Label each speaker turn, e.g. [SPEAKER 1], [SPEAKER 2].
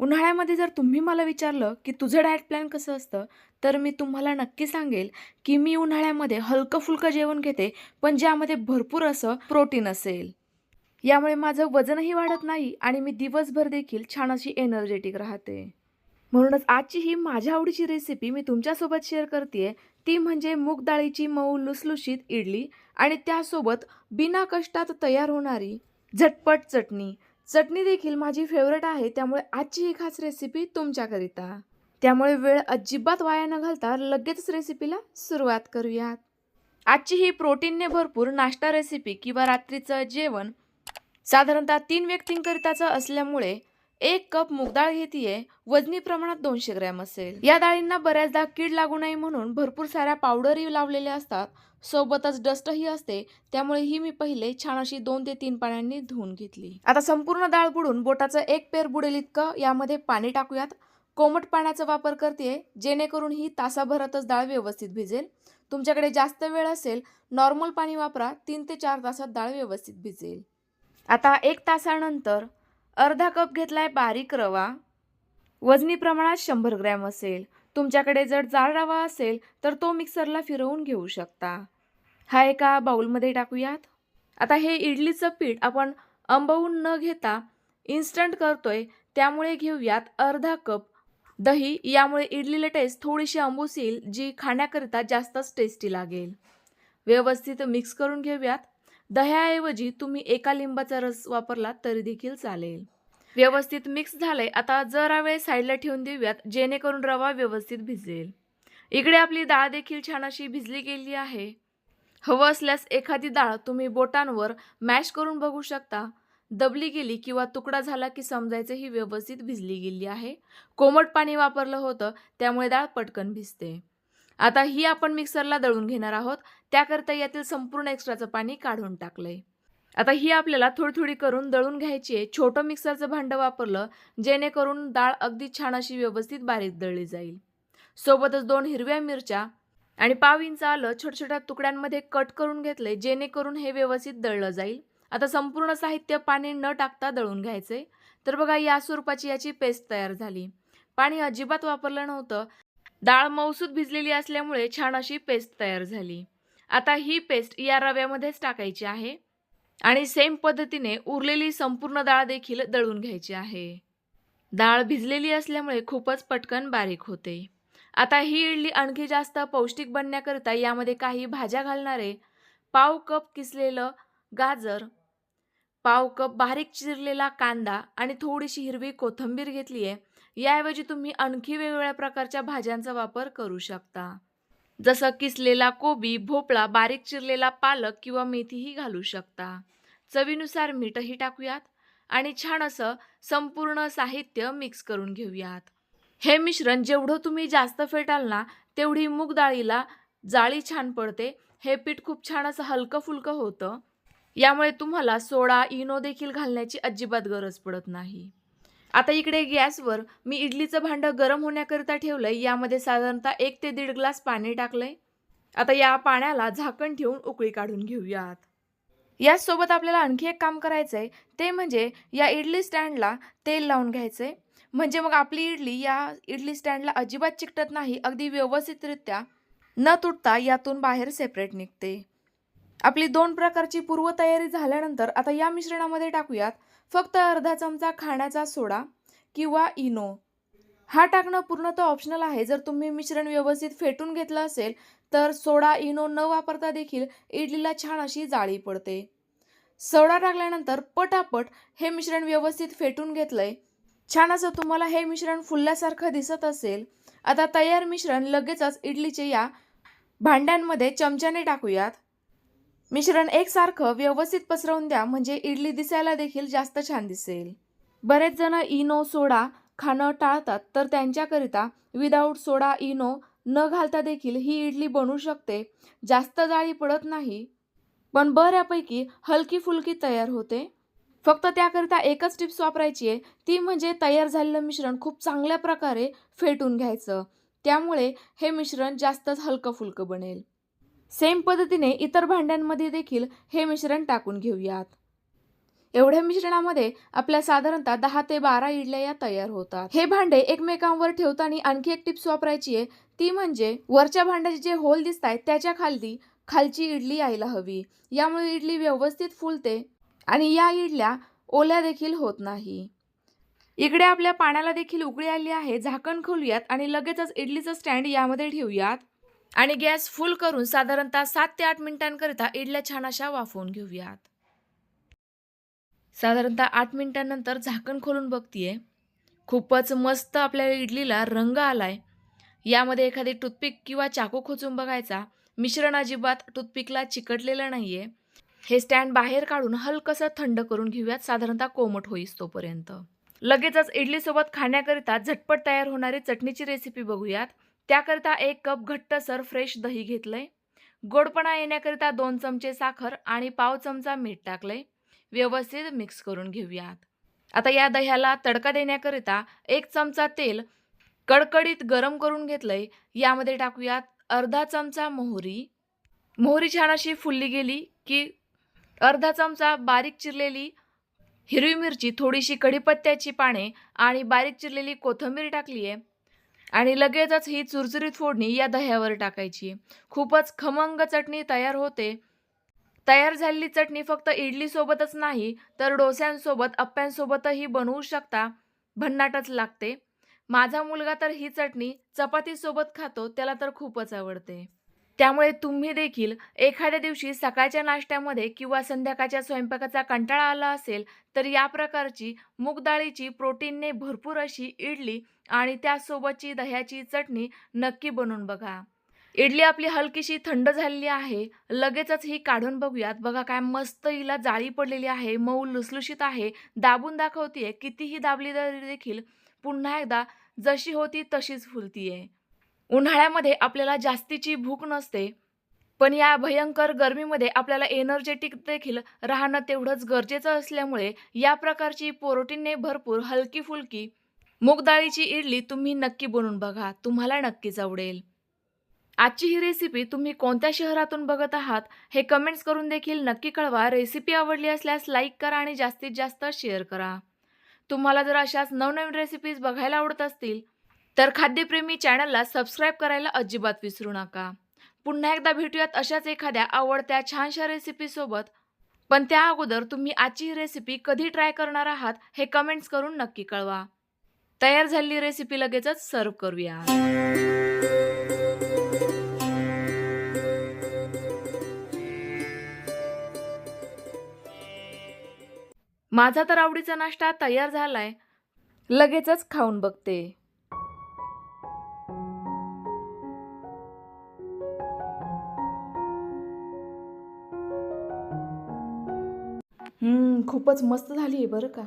[SPEAKER 1] उन्हाळ्यामध्ये जर तुम्ही मला विचारलं की तुझं डाएट प्लॅन कसं असतं तर मी तुम्हाला नक्की सांगेल की मी उन्हाळ्यामध्ये हलकं फुलकं जेवण घेते पण ज्यामध्ये भरपूर असं प्रोटीन असेल. यामुळे माझं वजनही वाढत नाही आणि मी दिवसभर देखील छान अशी एनर्जेटिक राहते. म्हणूनच आजची ही माझ्या आवडीची रेसिपी मी तुमच्यासोबत शेअर करते ती म्हणजे मूग डाळीची मऊ लुसलुशीत इडली आणि त्यासोबत बिना कष्टात तयार होणारी झटपट चटणी. चटणी देखील माझी फेवरेट आहे. त्यामुळे आजची ही खास रेसिपी तुमच्याकरिता. त्यामुळे वेळ अजिबात वाया न घालता लगेच रेसिपीला सुरुवात करूयात. आजची ही प्रोटीनने भरपूर नाश्ता रेसिपी किंवा रात्रीचं जेवण साधारणतः तीन व्यक्तींकरिताचं असल्यामुळे एक कप मूग डाळ घेतीये वजनी प्रमाणात दोनशे ग्रॅम असेल. या डाळींना बऱ्याचदा कीड लागू नये म्हणून भरपूर साऱ्या पावडरही लावलेल्या असतात. सोबतच डस्टही असते त्यामुळे ही मी पहिले छान अशी दोन ते तीन पाण्याने धुवून घेतली. आता संपूर्ण डाळ बुडून बोटाचं एक पेर बुडेल इतकं यामध्ये पाणी टाकूयात. कोमट पाण्याचा वापर करते जेणेकरून ही तासाभरातच डाळ व्यवस्थित भिजेल. तुमच्याकडे जास्त वेळ असेल नॉर्मल पाणी वापरा तीन ते चार तासात डाळ व्यवस्थित भिजेल. आता एक तासानंतर अर्धा कप घेतलाय बारीक रवा. वजनी प्रमाणात शंभर ग्रॅम असेल. तुमच्याकडे जर जाड रवा असेल तर तो मिक्सरला फिरवून घेऊ शकता. हा एका बाऊलमध्ये टाकूयात. आता हे इडलीचं पीठ आपण आंबवून न घेता इन्स्टंट करतोय त्यामुळे घेऊयात अर्धा कप दही. यामुळे इडलीला टेस्ट थोडीशी आंबूस येईल जी खाण्याकरिता जास्तच टेस्टी लागेल. व्यवस्थित मिक्स करून घेऊयात. दह्याऐवजी तुम्ही एका लिंबाचा रस वापरला तरी देखील चालेल. व्यवस्थित मिक्स झालंय. आता जरा वेळ साईडला ठेवून देऊयात जेणेकरून रवा व्यवस्थित भिजेल. इकडे आपली डाळ देखील छान अशी भिजली गेली आहे. हवं असल्यास एखादी डाळ तुम्ही बोटांवर मॅश करून बघू शकता. दबली गेली किंवा तुकडा झाला की समजायचं ही व्यवस्थित भिजली गेली आहे. कोमट पाणी वापरलं होतं त्यामुळे डाळ पटकन भिजते. आता ही आपण मिक्सरला दळून घेणार आहोत. त्याकरता यातील संपूर्ण एक्स्ट्राचं पाणी काढून टाकलंय. आता ही आपल्याला थोडी थोडी करून दळून घ्यायची आहे. छोटं मिक्सरचं भांडं वापरलं जेणेकरून डाळ अगदी छान अशी व्यवस्थित बारीक दळली जाईल. सोबतच दोन हिरव्या मिरच्या आणि पाव इंच आलं छोट्या छोट्या तुकड्यांमध्ये कट करून घेतले जेणेकरून हे व्यवस्थित दळलं जाईल. आता संपूर्ण साहित्य पाणी न टाकता दळून घ्यायचे तर बघा या स्वरूपाची याची पेस्ट तयार झाली. पाणी अजिबात वापरलं नव्हतं. डाळ मौसूद भिजलेली असल्यामुळे छान अशी पेस्ट तयार झाली. आता ही पेस्ट या रव्यामध्येच टाकायची आहे. आणि सेम पद्धतीने उरलेली संपूर्ण डाळ देखील दळून घ्यायची आहे. डाळ भिजलेली असल्यामुळे खूपच पटकन बारीक होते. आता ही इडली आणखी जास्त पौष्टिक बनण्याकरिता यामध्ये काही भाज्या घालणारे पाव कप किसलेलं गाजर पाव कप बारीक चिरलेला कांदा आणि थोडीशी हिरवी कोथिंबीर घेतली आहे. याऐवजी तुम्ही आणखी वेगवेगळ्या प्रकारच्या भाज्यांचा वापर करू शकता. जसं किसलेला कोबी भोपळा बारीक चिरलेला पालक किंवा मेथीही घालू शकता. चवीनुसार मीठही टाकूयात आणि छान असं संपूर्ण साहित्य मिक्स करून घेऊयात. हे मिश्रण जेवढं तुम्ही जास्त फेटाल ना तेवढी मूग डाळीला जाळी छान पडते. हे पीठ खूप छान असं हलकं फुलकं होतं. यामुळे तुम्हाला सोडा इनो देखील घालण्याची अजिबात गरज पडत नाही. आता इकडे गॅसवर मी इडलीचं भांडं गरम होण्याकरिता ठेवलं आहे यामध्ये साधारणतः एक ते दीड ग्लास पाणी टाकलं आहे आता या पाण्याला झाकण ठेवून उकळी काढून घेऊयात. याचसोबत आपल्याला आणखी एक काम करायचं आहे ते म्हणजे या इडली स्टँडला तेल लावून घ्यायचं आहे म्हणजे मग आपली इडली या इडली स्टँडला अजिबात चिकटत नाही अगदी व्यवस्थितरित्या न तुटता यातून बाहेर सेपरेट निघते. आपली दोन प्रकारची पूर्वतयारी झाल्यानंतर आता या मिश्रणामध्ये टाकूयात फक्त अर्धा चमचा खाण्याचा सोडा किंवा इनो. हा टाकणं पूर्णतः ऑप्शनल आहे. जर तुम्ही मिश्रण व्यवस्थित फेटून घेतलं असेल तर सोडा इनो न वापरता देखील इडलीला छान अशी जाळी पडते. सोडा टाकल्यानंतर पटापट हे मिश्रण व्यवस्थित फेटून घेतलंय. छान असं तुम्हाला हे मिश्रण फुलल्यासारखं दिसत असेल आता तयार मिश्रण लगेचच इडलीचे या भांड्यांमध्ये चमच्याने टाकूयात. मिश्रण एकसारखं व्यवस्थित पसरवून द्या म्हणजे इडली दिसायला देखील जास्त छान दिसेल. बरेच जण इनो सोडा खाणं टाळतात तर त्यांच्याकरिता विदाऊट सोडा इनो न घालता देखील ही इडली बनू शकते. जास्त जाळी पडत नाही पण बऱ्यापैकी हलकी फुलकी तयार होते. फक्त त्याकरिता एकच टिप्स वापरायची आहे. ती म्हणजे तयार झालेलं मिश्रण खूप चांगल्या प्रकारे फेटून घ्यायचं. त्यामुळे हे मिश्रण जास्तच हलकं फुलकं बनेल. सेम पद्धतीने इतर भांड्यांमध्ये देखील हे मिश्रण टाकून घेऊयात. एवढ्या मिश्रणामध्ये आपल्या साधारणतः दहा ते बारा इडल्या या तयार होतात. हे भांडे एकमेकांवर ठेवताना आणखी एक टिप्स वापरायची आहे. ती म्हणजे वरच्या भांड्याचे जे होल दिसत आहेत त्याच्याखाली खालची इडली यायला हवी. यामुळे इडली व्यवस्थित फुलते. आणि या इडल्या ओल्या देखील होत नाही. इकडे आपल्या पाण्याला देखील उकळी आली आहे. झाकण खोलूयात आणि लगेचच इडलीचं स्टँड यामध्ये ठेवूयात. आणि गॅस फुल करून साधारणतः सात ते आठ मिनिटांकरिता इडल्या छान अशा वाफवून घेऊयात. साधारणतः आठ मिनिटांनंतर झाकण खोलून बघतीये. खूपच मस्त आपल्या इडलीला रंग आलाय. यामध्ये एखादी टूथपिक किंवा चाकू खोचून बघायचा. मिश्रण अजिबात टूथपिकला चिकटलेलं नाहीये. हे स्टँड बाहेर काढून हलकसं थंड करून घेऊयात साधारणतः कोमट होईस तोपर्यंत. लगेचच इडलीसोबत खाण्याकरिता झटपट तयार होणारी चटणीची रेसिपी बघूयात. त्याकरिता एक कप घट्टसर फ्रेश दही घेतलंय. गोडपणा येण्याकरिता दोन चमचे साखर आणि पाव चमचा मीठ टाकलंय. व्यवस्थित मिक्स करून घेऊयात. आता या दह्याला तडका देण्याकरिता एक चमचा तेल कडकडीत गरम करून घेतलंय. यामध्ये टाकूयात अर्धा चमचा मोहरी. मोहरी छान अशी फुलली गेली की अर्धा चमचा बारीक चिरलेली हिरवी मिरची थोडीशी कढीपत्त्याची पाने आणि बारीक चिरलेली कोथिंबीर टाकली आहे. आणि लगेचच ही चुरचुरीत फोडणी या दह्यावर टाकायची. खूपच खमंग चटणी तयार होते. तयार झालेली चटणी फक्त इडलीसोबतच नाही तर डोस्यांसोबत अप्प्यांसोबतही बनवू शकता. भन्नाटच लागते. माझा मुलगा तर ही चटणी चपातीसोबत खातो त्याला तर खूपच आवडते. त्यामुळे तुम्ही देखील एखाद्या दिवशी सकाळच्या नाश्त्यामध्ये किंवा संध्याकाळच्या स्वयंपाकाचा कंटाळा आला असेल तर या प्रकारची मूगडाळीची प्रोटीनने भरपूर अशी इडली आणि त्यासोबतची दह्याची चटणी नक्की बनवून बघा. इडली आपली हलकीशी थंड झालेली आहे लगेचच ही काढून बघूयात. बघा काय मस्त हिला जाळी पडलेली आहे मऊ लुसलुशीत आहे. दाबून दाखवतीये कितीही दाबली तरी देखील पुन्हा एकदा जशी होती तशीच फुलतीये. उन्हाळ्यामध्ये आपल्याला जास्तीची भूक नसते पण या भयंकर गरमीमध्ये आपल्याला एनर्जेटिक देखील राहणं तेवढंच गरजेचं असल्यामुळे या प्रकारची प्रोटीनने भरपूर हलकी फुलकी मूग इडली तुम्ही नक्की बनवून बघा तुम्हाला नक्कीच आवडेल आजची ही रेसिपी तुम्ही कोणत्या शहरातून बघत आहात हे कमेंट्स करून देखील नक्की कळवा. रेसिपी आवडली असल्यास लाईक करा आणि जास्तीत जास्त शेअर करा. तुम्हाला जर अशाच नवनवीन रेसिपीज बघायला आवडत असतील तर खाद्यप्रेमी चॅनलला सबस्क्राईब करायला अजिबात विसरू नका. पुन्हा एकदा भेटूयात अशाच एखाद्या आवडत्या छानशा रेसिपीसोबत पण त्या अगोदर तुम्ही आजची ही रेसिपी कधी ट्राय करणार आहात हे कमेंट्स करून नक्की कळवा. तयार झालेली रेसिपी लगेचच सर्व करूया. माझा तर आवडीचा नाश्ता तयार झालाय. लगेचच खाऊन बघते. खूपच मस्त झाली आहे बरं का.